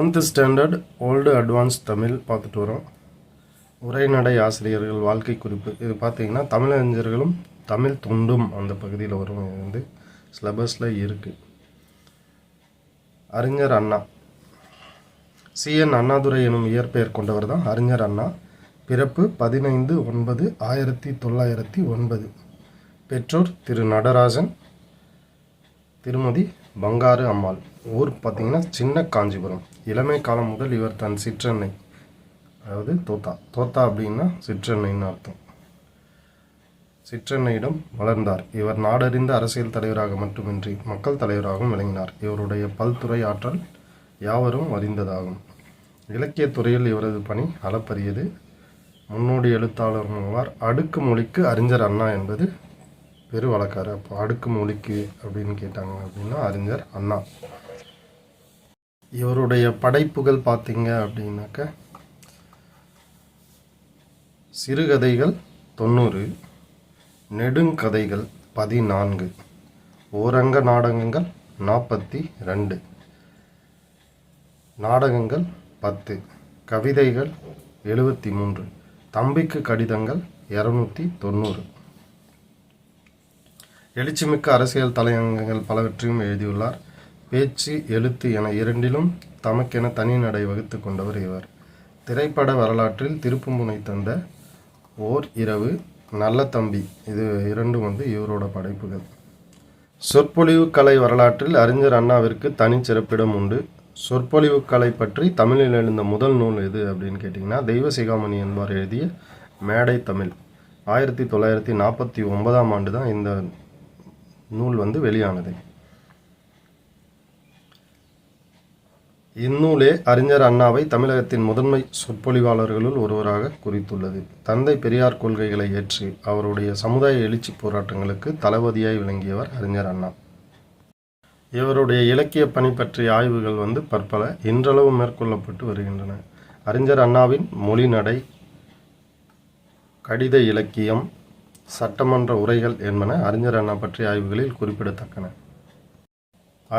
Seventh standard old advance Tamil பார்த்துட்டு வரோம். உரைநடை ஆசிரியர்கள் வாழ்க்கை குறிப்பு. இது பார்த்தீங்கன்னா தமிழறிஞர்களும் தமிழ் தொண்டும் அந்த பகுதியில் வரும் இது வந்து சிலபஸில் இருக்குது அறிஞர் அண்ணா. சிஎன் அண்ணாதுரை எனும் இயற்பெயர் கொண்டவர் தான் அறிஞர் அண்ணா. பிறப்பு பதினைந்து ஒன்பது ஆயிரத்தி தொள்ளாயிரத்தி ஒன்பது. பெற்றோர் திரு நடராஜன். திருமதி பங்காரு அம்மாள். ஊர் பார்த்தீங்கன்னா சின்ன காஞ்சிபுரம். இளமை காலம் முதல் இவர் தன் சிற்றன்னை அதாவது தோத்தா. தோத்தா அப்படின்னா சிற்றன்னைன்னு அர்த்தம். சிற்றன்னையிடம் வளர்ந்தார். இவர் நாடறிந்த அரசியல் தலைவராக மட்டுமின்றி மக்கள் தலைவராகவும் விளங்கினார். இவருடைய பல்துறை ஆற்றல் யாவரும் அறிந்ததாகும். இலக்கிய துறையில் இவரது பணி அளப்பரியது. முன்னோடி எழுத்தாளர் ஆவார் அடுக்கு மொழிக்கு அறிஞர் அண்ணா என்பது பெரு வழக்காறு அப்போ அடுக்கு மொழிக்கு அப்படின்னு கேட்டாங்க அப்படின்னா அறிஞர் அண்ணா. இவருடைய படைப்புகள் பார்த்தீங்க அப்படின்னாக்க சிறுகதைகள் தொண்ணூறு நெடுங்கதைகள் பதினான்கு ஓரங்க நாடகங்கள் நாற்பத்தி ரெண்டு நாடகங்கள் பத்து கவிதைகள் எழுபத்தி மூன்று தம்பிக்கு கடிதங்கள் இரநூத்தி தொண்ணூறு. எழுச்சிமிக்க அரசியல் தலையங்கங்கள் பலவற்றையும் எழுதியுள்ளார். பேச்சு எழுத்து என இரண்டிலும் தமக்கென தனி நடை வகுத்து கொண்டவர் இவர். திரைப்பட வரலாற்றில் திருப்புமுனை தந்த ஓர் இரவு நல்ல தம்பி இது இரண்டும் வந்து இவரோட படைப்புகள். சொற்பொழிவு கலை வரலாற்றில் அறிஞர் அண்ணாவிற்கு தனிச்சிறப்பிடம் உண்டு. சொற்பொழிவு கலை பற்றி தமிழில் எழுந்த முதல் நூல் எது அப்படின்னு கேட்டிங்கன்னா தெய்வ சிகாமணி எழுதிய மேடை தமிழ். ஆயிரத்தி தொள்ளாயிரத்தி நாற்பத்தி ஒன்பதாம் ஆண்டு தான் இந்த நூல் வந்து வெளியானது. இந்நூலே அறிஞர் அண்ணாவை தமிழகத்தின் முதன்மை சொற்பொழிவாளர்களுள் ஒருவராக குறித்துள்ளது. தந்தை பெரியார் கொள்கைகளை ஏற்று அவருடைய சமுதாய எழுச்சி போராட்டங்களுக்கு தளபதியாய் விளங்கியவர் அறிஞர் அண்ணா. இவருடைய இலக்கிய பணி பற்றிய ஆய்வுகள் வந்து பற்பல இன்றளவு மேற்கொள்ளப்பட்டு வருகின்றன. அறிஞர் அண்ணாவின் மொழிநடை கடித இலக்கியம் சட்டமன்ற உரைகள் என்பன அறிஞர் அண்ணா பற்றிய ஆய்வுகளில் குறிப்பிடத்தக்கன.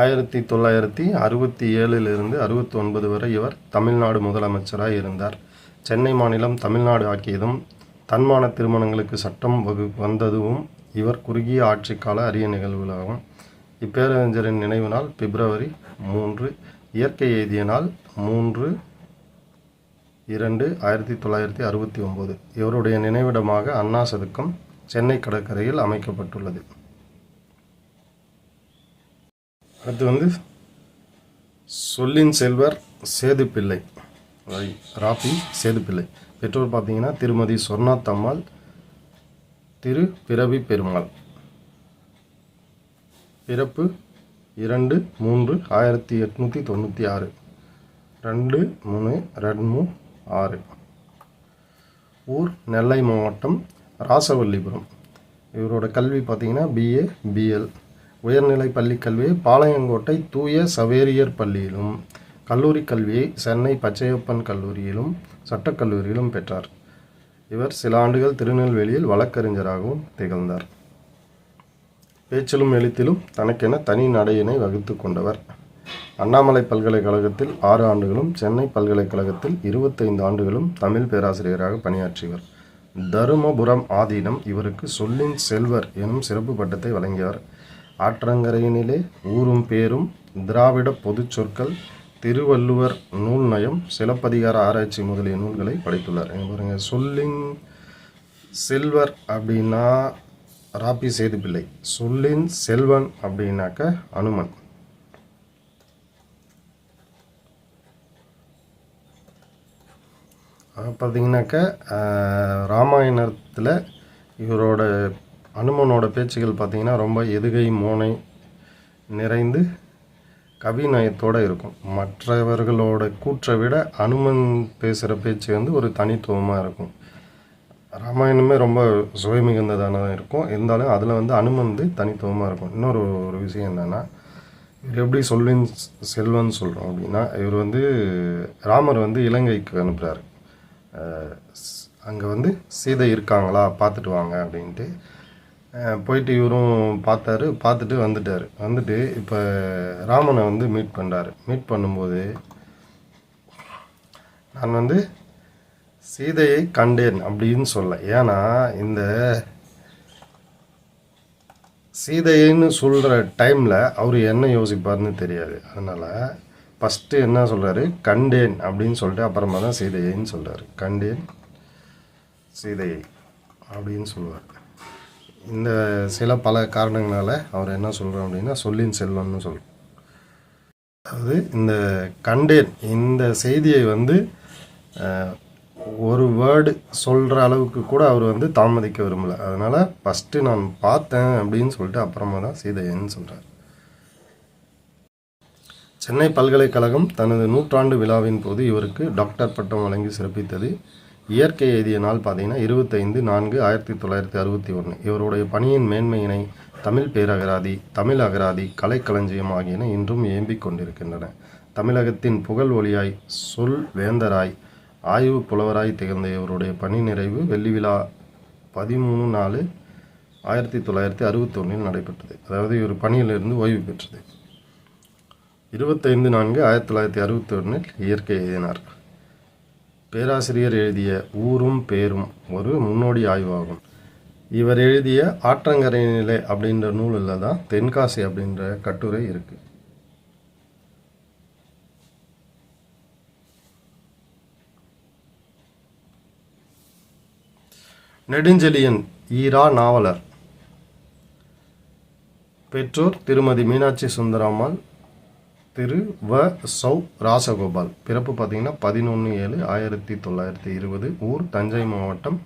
ஆயிரத்தி தொள்ளாயிரத்தி அறுபத்தி ஏழிலிருந்து அறுபத்தி ஒன்பது வரை இவர் தமிழ்நாடு முதலமைச்சராக இருந்தார். சென்னை மாநிலம் தமிழ்நாடு ஆக்கியதும் தன்மான திருமணங்களுக்கு சட்டம் வகு வந்ததும் இவர் குறுகிய ஆட்சிக்கால அரிய நிகழ்வுகளாகும். இப்பேரறிஞரின் நினைவு நாள் பிப்ரவரி மூன்று இயற்கை எய்திய நாள் மூன்று இரண்டு ஆயிரத்தி தொள்ளாயிரத்தி அறுபத்தி ஒம்பது இவருடைய நினைவிடமாக அண்ணா சதுக்கம் சென்னை கடற்கரையில் அமைக்கப்பட்டுள்ளது. அடுத்து வந்து சொல்லின் செல்வர் சேதுப்பிள்ளை. ராபி சேதுப்பிள்ளை. பெற்றோர் பார்த்தீங்கன்னா திருமதி சொர்ணாத்தம்மாள் திரு பிறவி பெருமாள். பிறப்பு இரண்டு மூன்று ஆயிரத்தி எட்நூற்றி தொண்ணூற்றி ஆறு. ரெண்டு மூணு ரெண்டு ஆறு. ஊர் நெல்லை மாவட்டம் ராசவல்லிபுரம். இவரோட கல்வி பார்த்தீங்கன்னா பிஏ பிஎல் உயர்நிலை பள்ளி கல்வியை பாளையங்கோட்டை தூய சவேரியர் பள்ளியிலும் கல்லூரி கல்வியை சென்னை பச்சையப்பன் கல்லூரியிலும் சட்டக்கல்லூரியிலும் பெற்றார். இவர் சில ஆண்டுகள் திருநெல்வேலியில் வழக்கறிஞராகவும் திகழ்ந்தார். பேச்சிலும் எழுத்திலும் தனக்கென தனி நடையினை வகுத்து கொண்டவர். அண்ணாமலை பல்கலைக்கழகத்தில் ஆறு ஆண்டுகளும் சென்னை பல்கலைக்கழகத்தில் இருபத்தைந்து ஆண்டுகளும் தமிழ் பேராசிரியராக பணியாற்றியவர். தருமபுரம் ஆதீனம் இவருக்கு சொல்லின் செல்வர் எனும் சிறப்பு பட்டத்தை வழங்கியவர் ஆற்றங்கரையினிலே ஊரும் பேரும் திராவிட பொதுச் சொற்கள் திருவள்ளுவர் நூல் நயம் சிலப்பதிகார ஆராய்ச்சி முதலிய நூல்களை படைத்துள்ளார். இங்க பாருங்க சொல்லின் செல்வர் அப்படின்னா ராபி சேதுப்பிள்ளை. சொல்லின் செல்வன் அப்படின்னாக்க அனுமன். பார்த்தீங்கன்னாக்க ராமாயணத்தில் இவரோட அனுமனோட பேச்சுகள் பார்த்தீங்கன்னா ரொம்ப எதுகை மோனை நிறைந்து கவிநயத்தோடு இருக்கும். மற்றவர்களோட கூற்றை விட அனுமன் பேசுகிற பேச்சு வந்து ஒரு தனித்துவமாக இருக்கும். ராமாயணமே ரொம்ப சுவை மிகுந்ததானதாக இருக்கும். இருந்தாலும் அதில் வந்து அனுமன் வந்து தனித்துவமாக இருக்கும். இன்னொரு ஒரு விஷயம் என்னென்னா இவர் எப்படி சொல்வின் செல்வன் சொல்கிறோம் அப்படின்னா இவர் வந்து ராமர் வந்து இலங்கைக்கு அனுப்புகிறார் அங்கே வந்து சீதை இருக்காங்களா பார்த்துட்டு வாங்க அப்படின்ட்டு. போயிட்டு இவரும் பார்த்தாரு பார்த்துட்டு வந்துட்டார். வந்துட்டு இப்போ ராமனை வந்து மீட் பண்ணுறாரு மீட் பண்ணும்போது நான் வந்து சீதையை கண்டேன் அப்படின்னு சொல்ல. ஏன்னா இந்த சீதைன்னு சொல்கிற டைமில் அவர் என்ன யோசிப்பார்னு தெரியாது. அதனால் ஃபஸ்ட்டு என்ன சொல்கிறாரு கண்டேன் அப்படின்னு சொல்லிட்டு அப்புறமா தான் சீதையைன்னு சொல்கிறாரு கண்டேன் சீதையை அப்படின்னு சொல்லுவார். இந்த சில பல காரணங்களால் அவர் என்ன சொல்கிறோம் அப்படின்னா சொல்லின் செல்வம்னு சொல்கிறோம் அதாவது இந்த கண்டேன் இந்த செய்தியை வந்து ஒரு வேர்டு சொல்கிற அளவுக்கு கூட அவர் வந்து தாமதிக்க விரும்பலை. அதனால் ஃபஸ்ட்டு நான் பார்த்தேன் அப்படின்னு சொல்லிட்டு அப்புறமா தான் சீதையன்னு சொல்கிறார் சென்னை பல்கலைக்கழகம் தனது நூற்றாண்டு விழாவின் போது இவருக்கு டாக்டர் பட்டம் வழங்கி சிறப்பித்தது. இயற்கை எழுதிய நாள் பார்த்தீங்கன்னா இருபத்தைந்து நான்கு ஆயிரத்தி தொள்ளாயிரத்தி அறுபத்தி ஒன்று இவருடைய பணியின் மேன்மையினை தமிழ் பேரகராதி தமிழ் அகராதி கலைக்களஞ்சியம் ஆகியன இன்றும் ஏம்பிக் கொண்டிருக்கின்றன. தமிழகத்தின் புகழ் ஒளியாய் சொல் வேந்தராய் ஆய்வு புலவராய் திகழ்ந்த இவருடைய பணி நிறைவு வெள்ளி விழா பதிமூணு நாலு ஆயிரத்தி தொள்ளாயிரத்தி அறுபத்தி ஒன்றில் நடைபெற்றது. அதாவது இவர் பணியிலிருந்து ஓய்வு பெற்றது. இருபத்தைந்து நான்கு ஆயிரத்தி தொள்ளாயிரத்தி அறுபத்தி ஒன்றில் இயற்கை எழுதினார். பேராசிரியர் எழுதிய ஊரும் பேரும் ஒரு முன்னோடி ஆய்வாகும். இவர் எழுதிய ஆற்றங்கரை நிலை அப்படின்ற நூலில் தான் தென்காசி அப்படின்ற கட்டுரை இருக்கு. நெடுஞ்செழியன் ஈரா நாவலர். பெற்றோர் திருமதி மீனாட்சி சுந்தராம்மாள் திரு வ. சௌ. ராசகோபால். பிறப்பு பார்த்தீங்கன்னா பதினொன்று ஏழு ஆயிரத்தி தொள்ளாயிரத்தி இருபது ஊர் தஞ்சை மாவட்டம்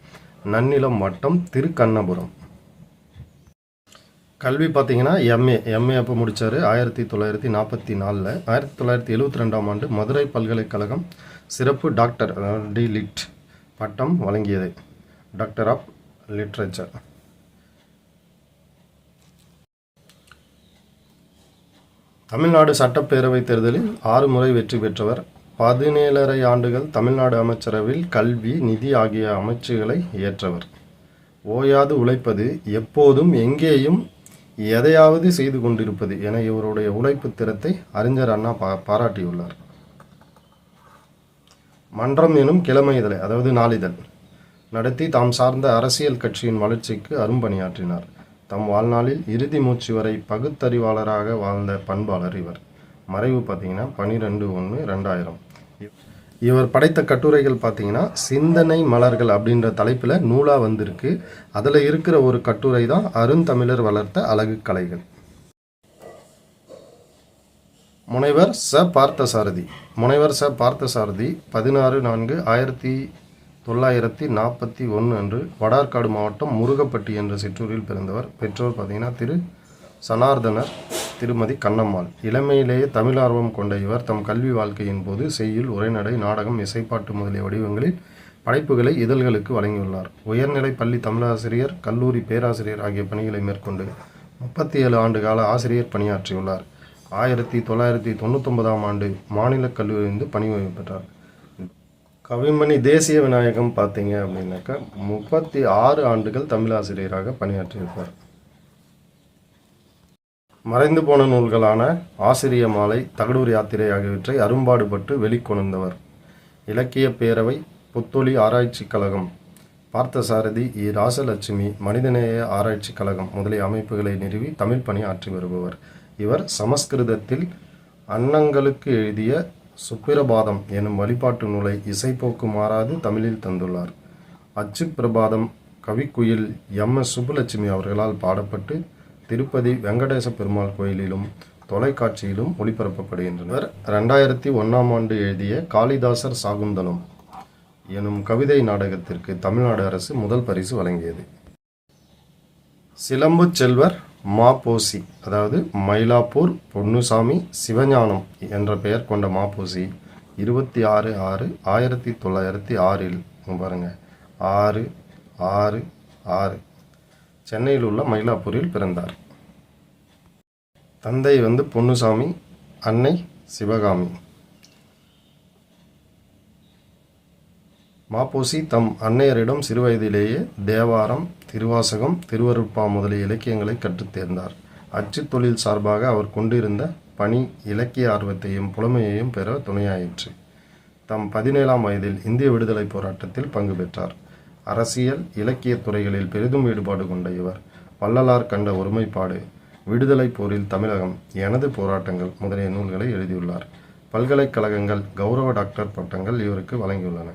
நன்னிலம் வட்டம் திருக்கண்ணபுரம். கல்வி பார்த்தீங்கன்னா எம்ஏ எம்ஏ அப்போ முடித்தார் ஆயிரத்தி தொள்ளாயிரத்தி நாற்பத்தி நாலில். ஆயிரத்தி தொள்ளாயிரத்தி எழுபத்தி ரெண்டாம் ஆண்டு மதுரை பல்கலைக்கழகம் சிறப்பு டாக்டர் டி. லிட். பட்டம் வழங்கியது. Doctor of literature. தமிழ்நாடு சட்டப்பேரவைத் தேர்தலில் ஆறு முறை வெற்றி பெற்றவர். பதினேழரை ஆண்டுகள் தமிழ்நாடு அமைச்சரவையில் கல்வி நிதி ஆகிய அமைச்சுகளை ஏற்றவர் ஓயாது உழைப்பது எப்போதும் எங்கேயும் எதையாவது செய்து கொண்டிருப்பது என இவருடைய உழைப்பு திறத்தை அறிஞர் அண்ணா பா பாராட்டியுள்ளார். மன்றம் எனும் கிழமை இதழை அதாவது நாளிதழ் நடத்தி தாம் சார்ந்த அரசியல் கட்சியின் வளர்ச்சிக்கு அரும்பணியாற்றினார். தம் வாழ்நாளில் இறுதி மூச்சு வரை பகுத்தறிவாளராக வாழ்ந்த பண்பாளர் இவர். மறைவு பார்த்தீங்கன்னா பனிரெண்டு ஒன்று ரெண்டாயிரம். இவர் படைத்த கட்டுரைகள் பார்த்தீங்கன்னா சிந்தனை மலர்கள் அப்படின்ற தலைப்பில் நூலாக வந்திருக்கு. அதில் இருக்கிற ஒரு கட்டுரை தான் அருந்தமிழர் வளர்த்த அழகு கலைகள். முனைவர் ச. பார்த்தசாரதி. முனைவர் ச. பார்த்தசாரதி பதினாறு நான்கு ஆயிரத்தி தொள்ளாயிரத்தி நாற்பத்தி ஒன்று அன்று வடார்காடு மாவட்டம் முருகப்பட்டி என்ற சிற்றூரில் பிறந்தவர். பெற்றோர் பார்த்தீங்கன்னா திரு சனார்தனர் திருமதி கண்ணம்மாள். இளமையிலேயே தமிழ் ஆர்வம் கொண்ட இவர் தம் கல்வி வாழ்க்கையின் போது செய்யுள் உரைநடை நாடகம் இசைப்பாட்டு முதலிய வடிவங்களில் படைப்புகளை இதழ்களுக்கு வழங்கியுள்ளார். உயர்நிலை பள்ளி தமிழாசிரியர் கல்லூரி பேராசிரியர் ஆகிய பணிகளை மேற்கொண்டு முப்பத்தி ஏழு ஆண்டு கால ஆசிரியர் பணியாற்றியுள்ளார். ஆயிரத்தி தொள்ளாயிரத்தி தொண்ணூத்தொன்பதாம் ஆண்டு மாநில கல்லூரியிலிருந்து பணி ஓய்வு பெற்றார். கவிமணி தேசிய விநாயகம் பார்த்தீங்க அப்படின்னாக்கா முப்பத்தி ஆறு ஆண்டுகள் தமிழாசிரியராக பணியாற்றியிருப்பார். மறைந்து போன நூல்களான ஆசிரிய மாலை தகடூர் யாத்திரை ஆகியவற்றை அரும்பாடுபட்டு வெளிக்கொணர்ந்தவர். இலக்கிய பேரவை புத்தொழி ஆராய்ச்சி கழகம் பார்த்தசாரதி இ. ராசலட்சுமி மனிதநேய ஆராய்ச்சி கழகம் முதலிய அமைப்புகளை நிறுவி தமிழ் பணி ஆற்றி வருபவர். இவர் சமஸ்கிருதத்தில் அன்னங்களுக்கு எழுதிய சுப்பிரபாதம் எனும் வழிபாட்டு நூலை இசைப்போக்கு மாறாது தமிழில் தந்துள்ளார். அச்சு பிரபாதம் கவிக்குயில் எம். எஸ். சுப்புலட்சுமி அவர்களால் பாடப்பட்டு திருப்பதி வெங்கடேச பெருமாள் கோயிலிலும் தொலைக்காட்சியிலும் ஒளிபரப்பப்படுகின்றனர். ரெண்டாயிரத்தி ஒன்றாம் ஆண்டு எழுதிய காளிதாசர் சாகுந்தலம் எனும் கவிதை நாடகத்திற்கு தமிழ்நாடு அரசு முதல் பரிசு வழங்கியது. சிலம்பு செல்வர் மாப்போசி அதாவது மயிலாப்பூர் பொன்னுசாமி சிவஞானம் என்ற பெயர் கொண்ட மாப்போசி இருபத்தி ஆறு ஆறு ஆயிரத்தி தொள்ளாயிரத்தி ஆறில் பாருங்கள் ஆறு ஆறு ஆறு. சென்னையில் உள்ள மயிலாப்பூரில் பிறந்தார். தந்தை வந்து பொன்னுசாமி அன்னை சிவகாமி. மாப்போசி தம் அன்னையரிடம் சிறுவயதிலேயே தேவாரம் திருவாசகம் திருவருட்பா முதலிய இலக்கியங்களை கற்றுத் தேர்ந்தார். அச்சு தொழில் சார்பாக அவர் கொண்டிருந்த பணி இலக்கிய ஆர்வத்தையும் புலமையையும் பெற துணையாயிற்று. தம் பதினேழாம் வயதில் இந்திய விடுதலைப் போராட்டத்தில் பங்கு பெற்றார். அரசியல் இலக்கியத் துறைகளில் பெரிதும் ஈடுபாடு கொண்ட இவர் வள்ளலார் கண்ட ஒருமைப்பாடு விடுதலைப் போரில் தமிழகம் எனது போராட்டங்கள் முதலிய நூல்களை எழுதியுள்ளார். பல்கலைக்கழகங்கள் கௌரவ டாக்டர் பட்டங்கள் இவருக்கு வழங்கியுள்ளன.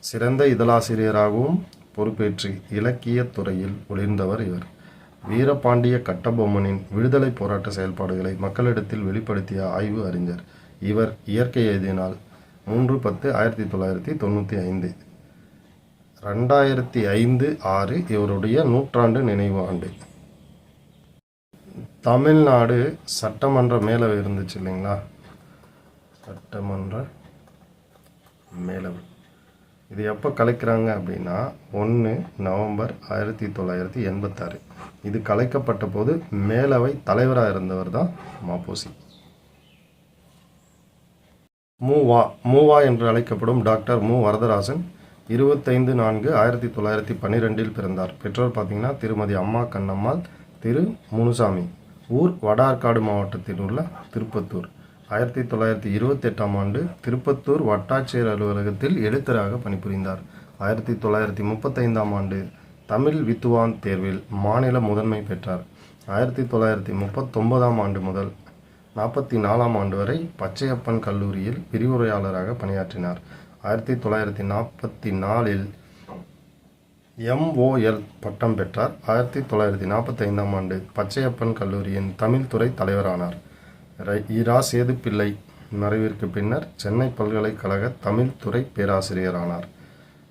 சிறந்த இதழாசிரியராகவும் பொறுப்பேற்று இலக்கியத் துறையில் ஒளிர்ந்தவர் இவர். வீரபாண்டிய கட்டபொம்மனின் விடுதலை போராட்ட செயல்பாடுகளை மக்களிடத்தில் வெளிப்படுத்திய ஆய்வு அறிஞர். இவர் இயற்கை எழுதினால் மூன்று பத்து ஆயிரத்தி தொள்ளாயிரத்தி தொண்ணூற்றி ஐந்து. ரெண்டாயிரத்தி ஐந்து ஆறு இவருடைய நூற்றாண்டு நினைவு ஆண்டு. தமிழ்நாடு சட்டமன்ற மேலவை இருந்துச்சு இல்லைங்களா? சட்டமன்ற மேலவை. இது எப்போ கலைக்கிறாங்க அப்படின்னா ஒன்று நவம்பர் ஆயிரத்தி தொள்ளாயிரத்தி எண்பத்தாறு. இது கலைக்கப்பட்ட போது மேலவை தலைவராக இருந்தவர் தான் மாப்போசி. மூவா மூவா என்று அழைக்கப்படும் டாக்டர் மு. வரதராசன் இருபத்தைந்து நான்கு ஆயிரத்தி தொள்ளாயிரத்தி பன்னிரெண்டில் பிறந்தார். பெற்றோர் பார்த்தீங்கன்னா திருமதி அம்மா கண்ணம்மாள் திரு. முனுசாமி. ஊர் வடார்காடு மாவட்டத்தில் உள்ள திருப்பத்தூர். ஆயிரத்தி தொள்ளாயிரத்தி இருபத்தெட்டாம் ஆண்டு திருப்பத்தூர் வட்டாட்சியர் அலுவலகத்தில் எழுத்தராக பணிபுரிந்தார். ஆயிரத்தி தொள்ளாயிரத்தி முப்பத்தைந்தாம் ஆண்டு தமிழ் வித்துவான் தேர்வில் மாநில முதன்மை பெற்றார். ஆயிரத்தி தொள்ளாயிரத்தி முப்பத்தொன்பதாம் ஆண்டு முதல் நாற்பத்தி நாலாம் ஆண்டு வரை பச்சையப்பன் கல்லூரியில் விரிவுரையாளராக பணியாற்றினார். ஆயிரத்தி தொள்ளாயிரத்தி நாற்பத்தி நாலில் எம்ஓஎல் பட்டம் பெற்றார். ஆயிரத்தி தொள்ளாயிரத்தி நாற்பத்தைந்தாம் ஆண்டு பச்சையப்பன் கல்லூரியின் தமிழ் துறை தலைவரானார். ரை- சேது பிள்ளை மறைவிற்கு பின்னர் சென்னை பல்கலைக்கழக தமிழ் துறை பேராசிரியரானார்.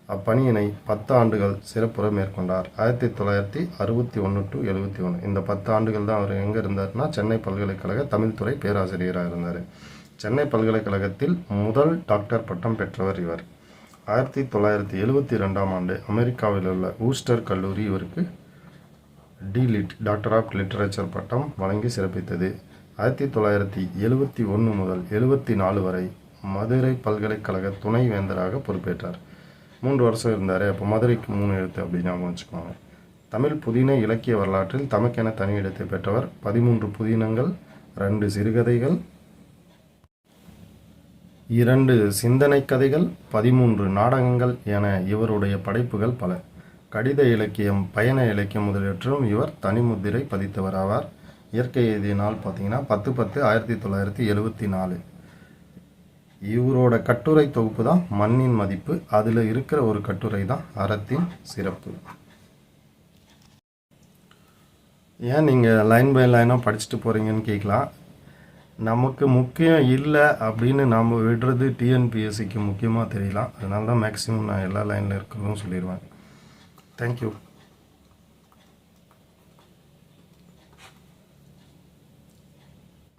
அப்பணியினை பத்து ஆண்டுகள் சிறப்புற மேற்கொண்டார். ஆயிரத்தி தொள்ளாயிரத்தி அறுபத்தி ஒன்று டு எழுபத்தி ஒன்று இந்த பத்து ஆண்டுகள் தான் அவர் எங்கே இருந்தார்னா சென்னை பல்கலைக்கழக தமிழ்துறை பேராசிரியராக இருந்தார். சென்னை பல்கலைக்கழகத்தில் முதல் டாக்டர் பட்டம் பெற்றவர் இவர். ஆயிரத்தி தொள்ளாயிரத்தி எழுபத்தி ரெண்டாம் ஆண்டு அமெரிக்காவில் உள்ள ஊஸ்டர் கல்லூரி இவருக்கு டிலிட் டாக்டர் ஆஃப் லிட்டரேச்சர் பட்டம் வழங்கி சிறப்பித்தது. ஆயிரத்தி தொள்ளாயிரத்தி எழுபத்தி ஒன்று முதல் எழுபத்தி நாலு வரை மதுரை பல்கலைக்கழக துணை வேந்தராக பொறுப்பேற்றார். மூன்று வருஷம் இருந்தார் அப்போ மதுரைக்கு மூணு எழுத்து அப்படின்னு ஞாபகம் வச்சுக்கோங்க. தமிழ் புதின இலக்கிய வரலாற்றில் தமக்கென தனி இடத்தை பெற்றவர். பதிமூன்று புதினங்கள் ரெண்டு சிறுகதைகள் இரண்டு சிந்தனை கதைகள் பதிமூன்று நாடகங்கள் என இவருடைய படைப்புகள் பல. கடித இலக்கியம் பயண இலக்கியம் முதலியற்றும் இவர் தனிமுத்திரை பதித்தவர் ஆவார் இயற்கை எழுதிய நாள் பார்த்தீங்கன்னா பத்து பத்து ஆயிரத்தி தொள்ளாயிரத்தி எழுபத்தி நாலு. இவரோட கட்டுரை தொகுப்பு தான் மண்ணின் மதிப்பு. அதில் இருக்கிற ஒரு கட்டுரை தான் அறத்தின் சிறப்பு. ஏன் நீங்கள் லைன் பை லைனாக படிச்சுட்டு போகிறீங்கன்னு கேட்கலாம். நமக்கு முக்கியம் இல்லை அப்படின்னு நம்ம விடுறது டிஎன்பிஎஸ்சிக்கு முக்கியமாக தெரியலாம். அதனால தான் மேக்ஸிமம் நான் எல்லா லைனில் இருக்கிறதும் சொல்லிடுவேன். தேங்க்யூ